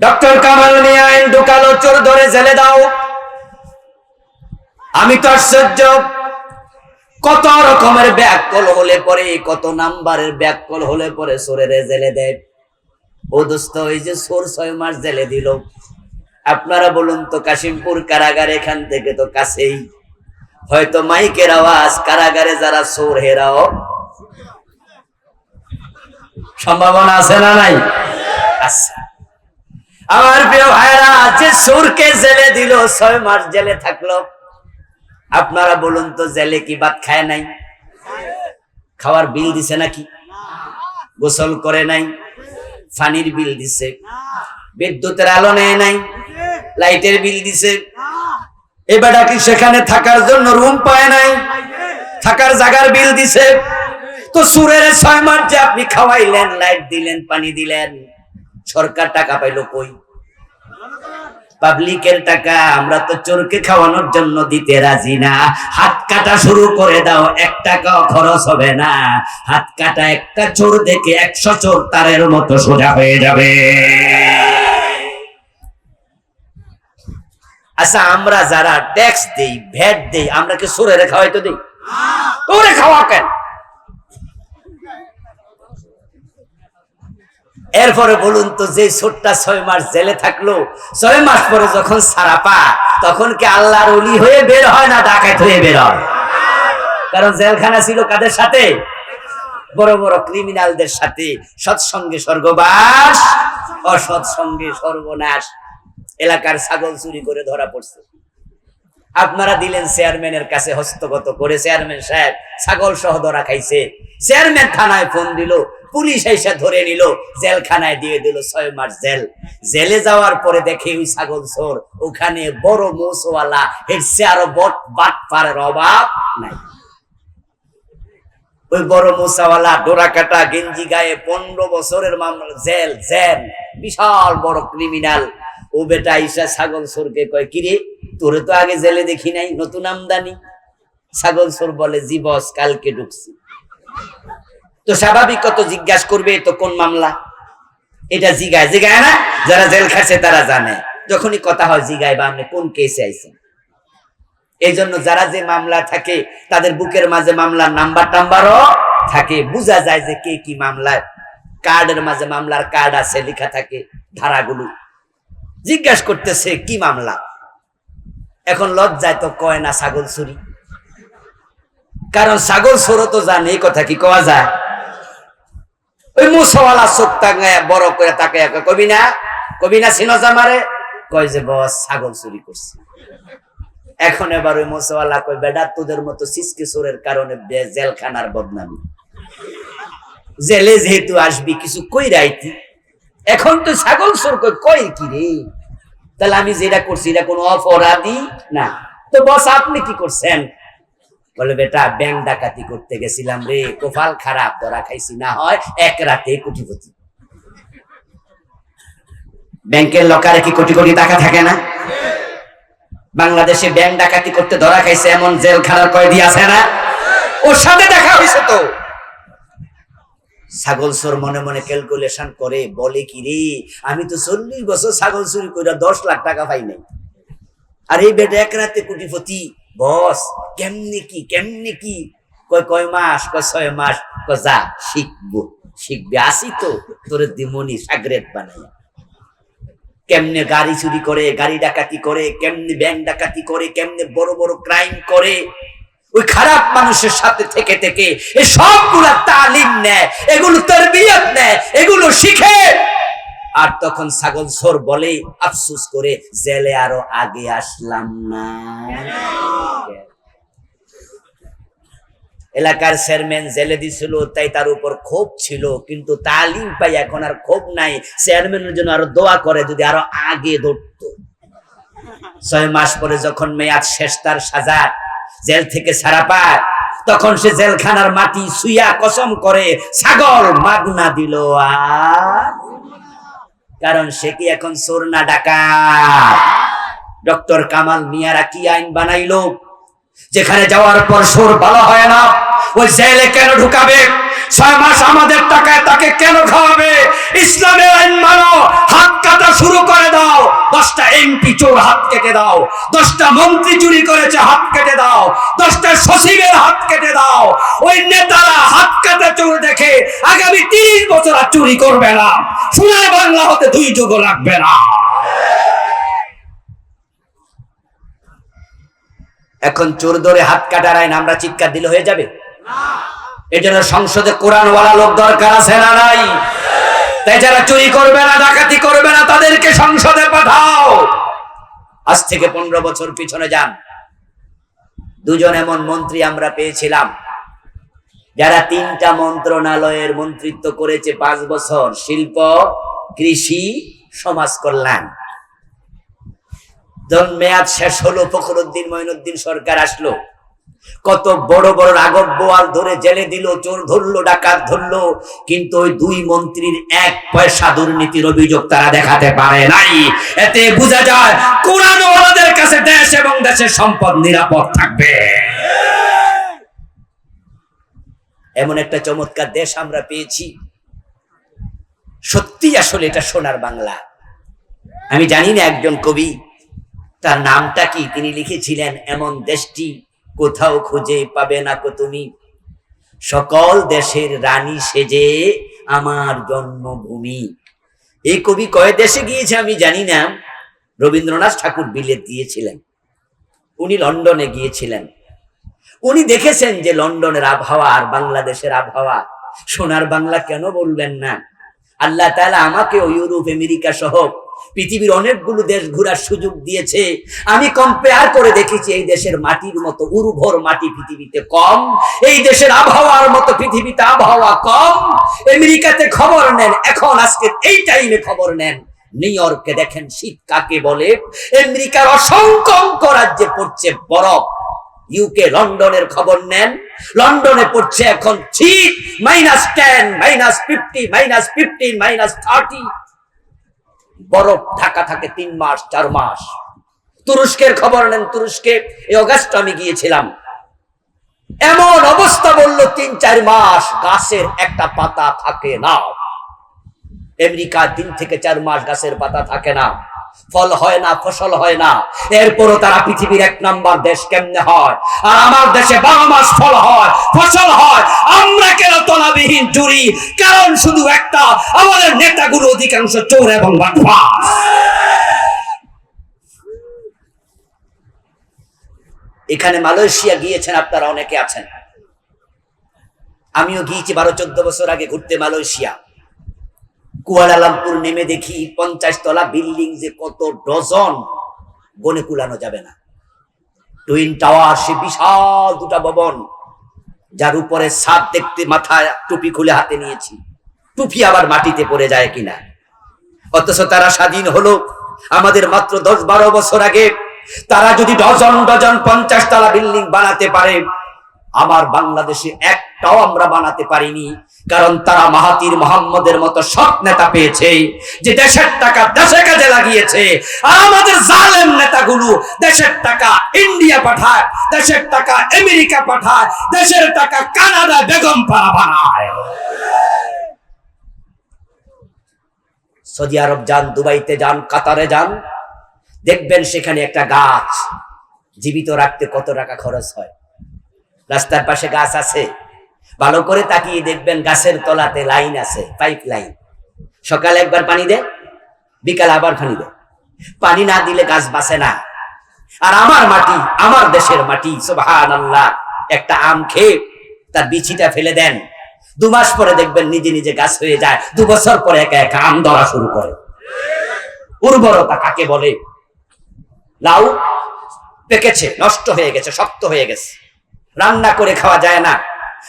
Doctor Kamal নিয়ে আইন ঢুকালো, চোর ধরে জেলে দাও। আমি তো আশ্চর্য। কত রকমের ব্যাককল হলে পরে, কত নাম্বারের ব্যাককল হলে পরে সোরের জেলে দেয়। ও দোস্ত, ওই যে সোর ছয় মাস জেলে দিল। আপনারা বলুন তো, কাশিমপুর কারাগার এখান থেকে তো কাছেই। হয়তো মাইকের আওয়াজ, কারাগারে যারা সোর হেরাও। সম্ভাবনা আছে না নাই? আচ্ছা। আমার প্রিয় ভাইরা যে সুরকে জেলে দিল, ছয় মাস জেলে থাকল। আপনারা বলুন তো, জেলে কি ভাত খায় নাই? খাওয়ার বিল দিছে নাকি? গোসল করে নাই? পানির বিল দিছে? বিদ্যুতের আলো নেয় নাই? লাইটের বিল দিছে? এবারটা কি সেখানে থাকার জন্য রুম পায় নাই? থাকার জায়গার বিল দিছে? তো সুরের ছয় মাস যে আপনি খাওয়াইলেন, লাইট দিলেন, পানি দিলেন। সরকার টাকা পাইলো কই? পাবলিকের টাকা আমরা তো চোরকে খাওয়ানোর জন্য দিতে রাজি না। হাত কাটা শুরু করে দাও এক টাকাও খরচ হবে না। হাত কাটা একটা চোর দেখে একশো চোর তারের মতো সোজা হয়ে যাবে। আচ্ছা আমরা যারা ট্যাক্স দেই ভ্যাট দেই আমরা কি চোরের খাওয়াই তো দিই তোরে খাওয়া কেন এরপরে বলুন তো, যে ছোটটা ছয় মাস জেলে থাকল, ছয় মাস পরে যখন সারা পা, তখন কি আল্লাহর অলি হয়ে বের হয় না ডাকাত হয়ে বের হয়? কারণ জেলখানা ছিল কাদের সাথে? বড় বড় ক্রিমিনালদের সাথে। সৎসঙ্গে স্বর্গবাস, অসৎসঙ্গে সর্বনাশ। এলাকার ছাগল চুরি করে ধরা পড়ছে। আপনারা দিলেন চেয়ারম্যানের কাছে হস্তগত করে, চেয়ারম্যান সাহেব ছাগল সহ ধরা খাইছে। চেয়ারম্যান থানায় ফোন দিল পুলিশ এসে ধরে নিল, জেলখানায় দিয়ে দিল ছয় মাস জেল। জেলে যাওয়ার পরে দেখে ওই ছাগল চোর, ওখানে বড় মোসওয়ালা এর সে আরও বট বাট পারের অভাব নাই। ওই বড় মোসাওয়ালা ডোরা কাটা গেঞ্জি গায়ে পনেরো বছরের মামলা, জেল জেল, বিশাল বড় ক্রিমিনাল ও বেটা ঈশা ছাগল সোরকে কয় কিরে তোরে তো আগে জেলে দেখি নাই, নতুন আমদানি? ছাগল সোর বলে জীবস কালকে ঢুকছি। তো স্বাভাবিক কত জিজ্ঞাসা করবে, তো কোন মামলা? এটা জিগায় জিগায় না? যারা জেল খাচ্ছে তারা জানে। যখনই কথা হয় জিগায় বা আপনি কোন কেসে আইছেন এই জন্য যারা যে মামলা থাকে, তাদের বুকের মাঝে মামলার নাম্বার টাম্বারও থাকে। বোঝা যায় যে কে কি মামলায়। কার্ডের মাঝে মামলার কার্ড আছে, লেখা থাকে ধারাগুলো। জিজ্ঞাসা করতেছে, কি মামলা? এখন লজ্জায় তো কয় না ছাগল চুরি? কারণ ছাগল চোরও তো জানে, এই কথা কি কওয়া যায়? ওই মুসওয়ালা চোখ টাঙ্গায় বড় করে তাকে কবি না? কবি না সিনজা মারে? কয় যে বস ছাগল চুরি করছে। এখন এবার ওই মুসওয়ালা কয় বেডা তোদের মতো সিসকে চোরের কারণে জেলখানার বদনামি। জেলে যেহেতু আসবি, কিছু কই রাইতি এখন তো ছাগল চোর কই কই কি রে? তাহলে আমি যেটা করছি, এটা কোনো অপরাধী না। তো বস, আপনি কি করছেন? বলে, বেটা ব্যাংক ডাকাতি করতে গেছিলাম রে। কোফাল খারাপ ধরা খাইছি, না হয় এক রাতে কোটিপতি। ব্যাংকের লকারে কি কোটি কোটি টাকা থাকে না? বাংলাদেশে ব্যাংক ডাকাতি করতে ধরা খাইছে এমন জেল জেলখানার কয়েদি আছে না? ওর সাথে দেখা হয়েছে তো। ছাগল চোর মনে মনে ক্যালকুলেশন করে, বলে কি রে, আমি তো চল্লিশ বছর ছাগল চুরি করে দশ লাখ টাকা পাই নাই। আর এই বেটা এক রাতে কোটিপতি। বস, কেমনে কি কেমনে কি? কয় কয় মাস, কয় ছয় মাস, কয় যা, শিখব, শিখবে। আসি তো, তোর দিমনি সাগরেত বানাই কেমনে গাড়ি চুরি করে, গাড়ি ডাকাতি করে, কেমনে ব্যাংক ডাকাতি করে, কেমনে বড় বড় ক্রাইম করে। ওই খারাপ মানুষের সাথে থেকে থেকে এই সবগুলা তালিম নেয় এগুলো তরবিয়ত নেয় এগুলো শিখে। আর তখন ছাগল সোর বলে আফসুস করে, জেলে আরও আগে আসলাম না। এলাকার চেয়ারম্যান জেলে দিছিল, তাই তার উপর ক্ষোভ ছিল, কিন্তু তালিম পাই এখন আর ক্ষোভ নাই। চেয়ারম্যানের জন্য আরও দোয়া করে, যদি আরও আগে ধরতো। ছয় মাস পরে যখন মেয়াদ শেষ, তার সাজা জেল থেকে ছাড়া পায়, তখন সে জেলখানার মাটি সুইয়া কসম করে ছাগল মাগনা দিল। আর কারণ সে কি এখন চোর না ডাকা ডক্টর কামাল মিয়ারা কি আইন বানাইলো? যেখানে যাওয়ার পর সুর ভালো হয় না, ওই জেলে কেন ঢুকাবে? ছয় মাস আমাদের টাকায় তাকে কেন খাওয়াবে? ইসলামের আইন মানো, হাত কাটা শুরু করে দাও, দশটা এমপি চোর হাত কেটে দাও, দশটা মন্ত্রী চুরি করেছে হাত কেটে দাও, দশটা সচিবের হাত কেটে দাও, ওই নেতারা হাত কাটা তিরিশ বছর আর চুরি করবে না। সোনার বাংলা হতে দুই যুগ লাগবে না। এখন চোর ধরে হাত কাটার আইন আমরা চিৎকার দিলে হয়ে যাবে? এই জন্য সংসদে কোরআনওয়ালা লোক দরকার আছে না নাই? তাই যারা চুরি করবে না, ডাকাতি করবে না, তাদেরকে সংসদে পাঠাও। আজ থেকে পনেরো বছর পিছনে যান। দুজন এমন মন্ত্রী আমরা পেয়েছিলাম। যারা তিনটা মন্ত্রণালয়ের মন্ত্রিত্ব করেছে পাঁচ বছর, শিল্প, কৃষি, সমাজ কল্যাণ। মেয়াদ শেষ হলো, ফখরুদ্দিন মঈনুদ্দিন সরকার আসলো। কত বড় বড় রাগব বোয়াল ধরে জেলে দিল, চোর ধরলো, ডাকাত ধরলো, কিন্তু ওই দুই মন্ত্রীর এক পয়সা দুর্নীতির অভিযোগ তারা দেখাতে পারে নাই। এতে বোঝা যায় কোরআন ওনাদের কাছে দেশ এবং দেশের সম্পদ নিরাপদ থাকবে। এমন একটা চমৎকার দেশ আমরা পেয়েছি। সত্যি আসলে এটা সোনার বাংলা। আমি জানি না একজন কবি, তার নামটা কি? তিনি লিখেছিলেন, এমন দেশটি কোথাও খুঁজে পাবে না কো তুমি। সকল দেশের রানী সেজে আমার জন্মভূমি। এই কবি কয় দেশে গিয়েছে আমি জানি না। রবীন্দ্রনাথ ঠাকুর বিলেত দিয়েছিলেন। উনি লন্ডনে গিয়েছিলেন। উনি দেখেছেন যে লন্ডনের আবহাওয়া আর বাংলাদেশের আবহাওয়া। সোনার বাংলা কেন বলবেন না? আল্লাহ তাআলা আমাকেও ইউরোপ, আমেরিকা সহ পৃথিবীর অনেকগুলো দেশ ঘোরার সুযোগ দিয়েছে। আমি কম্পেয়ার করে দেখেছি এই দেশের মাটির মতো, উর্বর মাটি পৃথিবীতে কম, এই দেশের আবহাওয়ার মতো পৃথিবীতে আবহাওয়া কম। আমেরিকাতে খবর নেন, এখন আজকে এই টাইমে খবর নেন। নিউ ইয়র্কে দেখেন শীত কাকে বলে? আমেরিকার অসংখ্য রাজ্যে পড়ছে বরফ। ইউকে লন্ডনের খবর নেন। লন্ডনে পড়ছে এখন শীত minus ten minus fifty minus fifteen minus thirty বরফ ঢাকা থাকে তিন মাস, চার মাস। তুরস্কের খবর নেন তুরস্কে, এই অগাস্ট আমি গিয়েছিলাম। এমন অবস্থা বলল তিন, চার মাস, গাছের একটা পাতা থাকে না। আমেরিকা তিন থেকে চার মাস গাছের পাতা থাকে না। ফল হয় না, ফসল হয় না। এরপরও তারা পৃথিবীর এক নাম্বার দেশ কেমনে হয়? আর আমার দেশে বারো মাস ফল হয়, ফসল হয়। আমরা কেন তলাবিহীন চুরি কারণ শুধু একটা, আমাদের নেতাগুলো অধিকাংশ চোর এবং বাটপাস এখানে মালয়েশিয়া গিয়েছেন, আপনারা অনেকে আছেন। আমিও গিয়েছি বারো চোদ্দ বছর আগে ঘুরতে মালয়েশিয়া। কুয়ালালামপুর নেমে দেখি পঞ্চাশ তলা বিল্ডিং যে কত ডজন গনে কুলানো যাবে না। টুইন টাওয়ার, সে বিশাল দুটা ভবন, যার উপরে ছাদ দেখতে মাথায় টুপি খুলে হাতে নিয়েছি। টুপি আবার মাটিতে পড়ে যায় কিনা। অথচ তারা স্বাধীন হলো আমাদের মাত্র দশ বারো বছর আগে। তারা যদি ডজন ডজন পঞ্চাশ তলা বিল্ডিং বানাতে পারে আমার বাংলাদেশে একটাও আমরা বানাতে পারিনি। কারণ তারা মাহাতির মোহাম্মদের মতো সৎ নেতা পেয়েছে, যে দেশের টাকা দেশে কাজে লাগিয়েছে। আমাদের জালেম নেতাগুলো দেশের টাকা ইন্ডিয়া পাঠায়, দেশের টাকা আমেরিকা পাঠায়, দেশের টাকা কানাডা বেগম পাড়া বানায়। সৌদি আরব যান, দুবাইতে যান, কাতারে যান, দেখবেন সেখানে একটা গাছ, জীবিত রাখতে কত টাকা খরচ হয়। রাস্তার পাশে গাছ আছে। ভালো করে তাকিয়ে দেখবেন গাছের তলাতে লাইন আছে, পাইপ লাইন। সকালে একবার পানি দে, বিকালে আবার পানি দে। পানি না দিলে গাছ বাঁচে না। আর আমার মাটি, আমার দেশের মাটি সুবহান আল্লাহ একটা আম খেয়ে তার বিচিটা ফেলে দেন। দু মাস পরে দেখবেন নিজে নিজে গাছ হয়ে যায়, দু বছর পরে একা একা আম ধরা শুরু করে। উর্বরতা কাকে বলে? লাউ পেকেছে, নষ্ট হয়ে গেছে, শক্ত হয়ে গেছে। রান্না করে খাওয়া যায় না।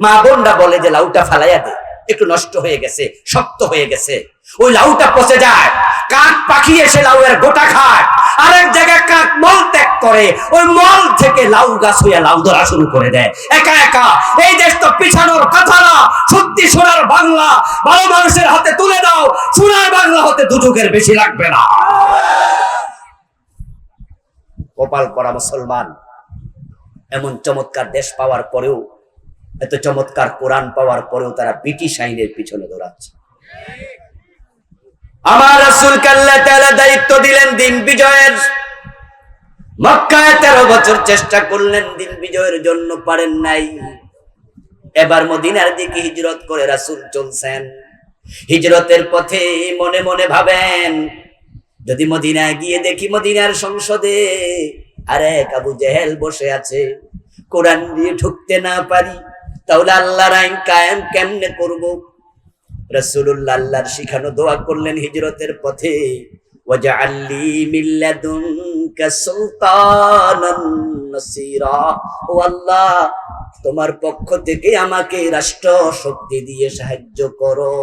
মা বোনরা বলে যে, লাউটা ফালাইয়া দে, একটু নষ্ট হয়ে গেছে, শক্ত হয়ে গেছে। ওই লাউটা পচে যায়। কাক পাখি এসে লাউয়ের গোটা খায়। আরেক জায়গায় কাক মল ত্যাগ করে। ওই মল থেকে লাউ গাছ হইয়া লাউ ধরা শুরু করে দেয়। একা একা। এই দেশ তো পিছানোর কথা না সত্যি সোনার বাংলা ভালো মানুষের হাতে তুলে দাও। সোনার বাংলা হতে দুযুগের বেশি লাগবে না। কপাল করা মুসলমান। এমন চমৎকার দেশ পাওয়ার পরেও, এত চমৎকার কোরআন পাওয়ার পরেও তারা ব্রিটিশ আইনের পিছনে দৌড়াচ্ছে। আমার রাসূলকে কাল্লা তাআলা দায়িত্ব দিলেন দিন বিজয়ের। মক্কায় তেরো বছর চেষ্টা করলেন, দিন বিজয়ের জন্য পারেন নাই। এবার মদিনার দিকে হিজরত করে রাসূল চলছেন। হিজরতের পথে মনে মনে ভাবেন, যদি মদিনায় গিয়ে দেখি মদিনার সংসদে আরে কাবু জেহেল বসে আছে। কোরআন দিয়ে ঢুকতে না পারি, তাহলে আল্লাহর আইন কায়েম কেমনে করব? রাসূলুল্লাহ আল্লাহর শিখানো দোয়া করলেন হিজরতের পথে। ওয়াজআললি মিন লাদুনকা সুলতানান নাসীরা। তোমার পক্ষ থেকে আমাকে রাষ্ট্র শক্তি দিয়ে সাহায্য করো।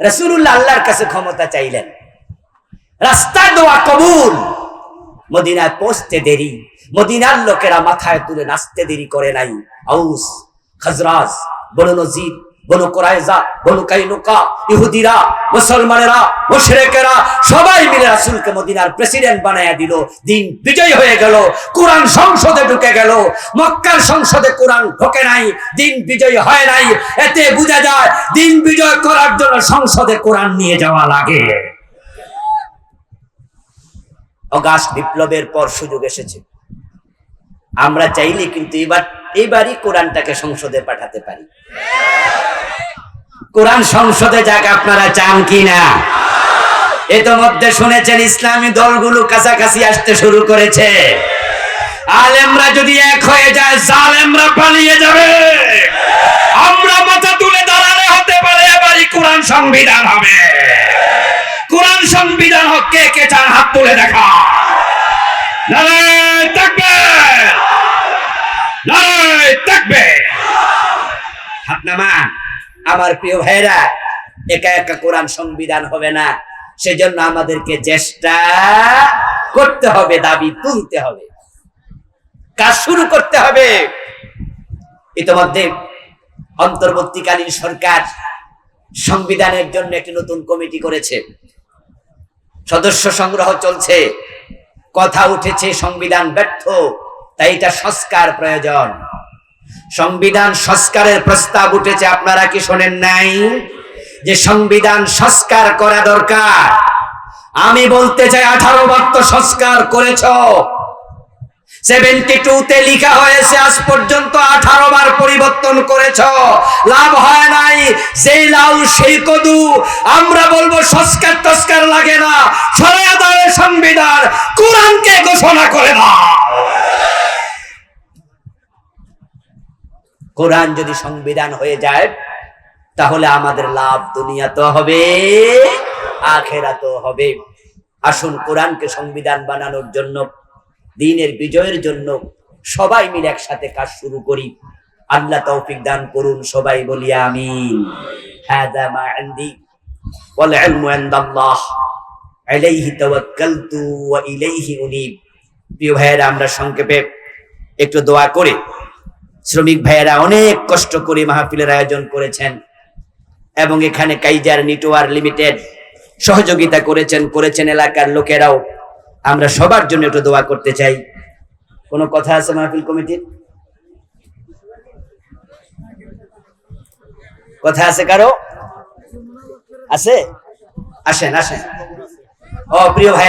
রাসূলুল্লাহ আল্লাহর কাছে ক্ষমতা চাইলেন। রাস্তায় দোয়া কবুল। মদিনায় পৌঁছতে দেরি। মদিনার লোকেরা মাথায় তুলে নাচতে দেরি করে নাই। আউস, খাজরাজ, বনু নজির, বনু কোরাইজা বনু কাইনুকা, ইহুদিরা, মুসলমানেরা, মুশরিকেরা সবাই মিলে রাসূলকে মদিনার প্রেসিডেন্ট বানায়া দিল। দিন বিজয় হয়ে গেল। কোরআন সংসদে ঢুকে গেল। মক্কার সংসদে কোরআন ঢোকে নাই। দিন বিজয় হয় নাই। এতে বোঝা যায়, দিন বিজয় করার জন্য সংসদে কোরআন নিয়ে যাওয়া লাগে। অগাস্ট বিপ্লবের পর সুযোগ এসেছে। আমরা চাইলে কিন্তু এবার, এবারই কোরআনটাকে সংসদে পাঠাতে পারি। কোরআন সংসদে যাক আপনারা চান কি না। ইতোমধ্যে শুনেছেন ইসলামী দলগুলো কাছাকাছি আসতে শুরু করেছে। আলেমরা যদি এক হয়ে যায়, জালেমরা পালিয়ে যাবে। আমরা মাথা তুলে দাঁড়ালে হতে পারে এবারই কোরআন সংবিধান হবে। কে কে চান হাত তুলে দেখা? আমার প্রিয় ভাইরা একা একা কোরআন সংবিধান হবে না। সেজন্য আমাদেরকে চেষ্টা করতে হবে, দাবি তুলতে হবে। কাজ শুরু করতে হবে। ইতিমধ্যে অন্তর্বর্তীকালীন সরকার সংবিধানের জন্য একটি নতুন কমিটি করেছে। সদস্য সংগ্রহ চলছে। কথা উঠেছে, সংবিধান ব্যর্থ, তাই এটা সংস্কার প্রয়োজন। সংবিধান সংস্কারের প্রস্তাব উঠেছে, আপনারা কি শোনেন নাই? যে সংবিধান সংস্কার করা দরকার। আমি বলতে চাই, আঠারো বার তো সংস্কার করেছ। সেভেন্টি টু তে লিখা হয়েছে, আজ পর্যন্ত আঠারো বার পরিবর্তন করেছ। লাভ হয় নাই। সেই লাউ সেই কদু। আমরা বলব, সংস্কার টস্কার লাগে না। সরাই দাও সংবিধান কোরআনকে ঘোষণা করে দাও। কোরআন যদি সংবিধান হয়ে যায়, তাহলে আমাদের লাভ দুনিয়া তো হবে আখেরা তো হবে। আসুন কোরআনকে সংবিধান বানানোর জন্য দিনের বিজয়ের জন্য সবাই মিলে একসাথে কাজ শুরু করি। আল্লাহ তৌফিক দান করুন সবাই বলি আমিন। মা ইনদি ওয়াল ইলমু ইনদাল্লাহ আলাইহি তাওয়াক্কালতু ওয়া ইলাইহি উনীব। প্রিয় ভাইয়েরা, আমরা সংক্ষেপে একটু দোয়া করে শ্রমিক ভাইয়েরা অনেক কষ্ট করে মাহফিলের আয়োজন করেছেন এবং এখানে কাইজার নেটওয়ার্ক লিমিটেড সহযোগিতা করেছেন করেছেন এলাকার লোকেরাও। আমরা সবার জন্য একটু দোয়া করতে চাই। কোনো কথা আছে মাহফিল কমিটির? কথা আছে কারও? আছে? আসেন আসেন। ও, প্রিয় ভাই